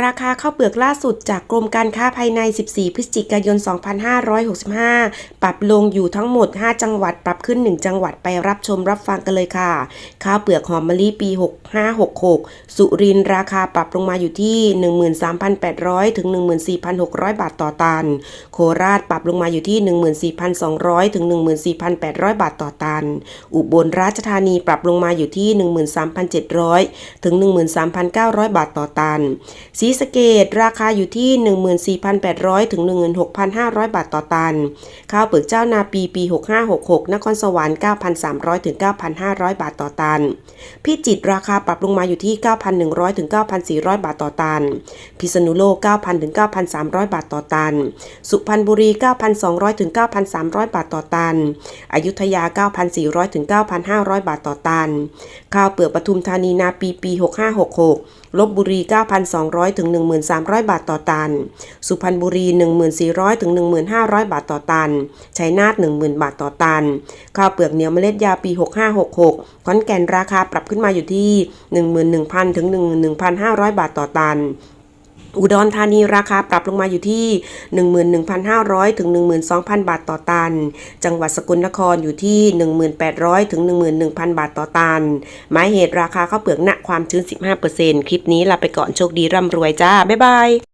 ราคาข้าวเปลือกล่าสุดจากกรมการค้าภายใน 14 พฤศจิกายน 2565 ปรับลงอยู่ทั้งหมด 5 จังหวัด ปรับขึ้น 1 จังหวัดไปรับชมรับฟังกันเลยค่ะ ข้าวเปลือกหอมมะลิปี 6566 สุรินทร์ราคาปรับลงมาอยู่ที่ 13,800 ถึง 14,600 บาทต่อตัน โคราชปรับลงมาอยู่ที่ 14,200 ถึง 14,800 บาทต่อตัน อุบลราชธานีปรับลงมาอยู่ที่ 13,700 ถึง 13,900 บาทต่อตันศรีสเกดราคาอยู่ที่ 14,800 ถึง 16,500 บาทต่อตัน ข้าวเปลือกเจ้านาปีปี 6566 นครสวรรค์ 9,300 ถึง 9,500 บาทต่อตัน พิจิตรราคาปรับลงมาอยู่ที่ 9,100 ถึง 9,400 บาทต่อตัน พิษณุโลก 9,000 ถึง 9,300 บาทต่อตัน สุพรรณบุรี 9,200 ถึง 9,300 บาทต่อตัน อยุธยา 9,400 ถึง 9,500 บาทต่อตัน ข้าวเปลือกปทุมธานีนาปีปี 6566 ลบบุรี 9,200ถึง 1,300 บาทต่อตัน สุพรรณบุรี 1,400 ถึง 1,500 บาทต่อตัน ชัยนาท 10,000 บาทต่อตัน ข้าวเปลือกเหนียวเมล็ดยาปี 6566ขอนแก่นราคาปรับขึ้นมาอยู่ที่ 11,000 ถึง 11,500 บาทต่อตัน อุดรธานีราคาปรับลงมาอยู่ที่ 11,500 ถึง 12,000 บาทต่อตัน จังหวัดสกลนครอยู่ที่ 1800 ถึง 11,000 บาทต่อตัน หมายเหตุราคาข้าวเปลือกณความชื้น 15%คลิปนี้ลาไปก่อนโชคดีร่ำรวยจ้า บ๊ายบาย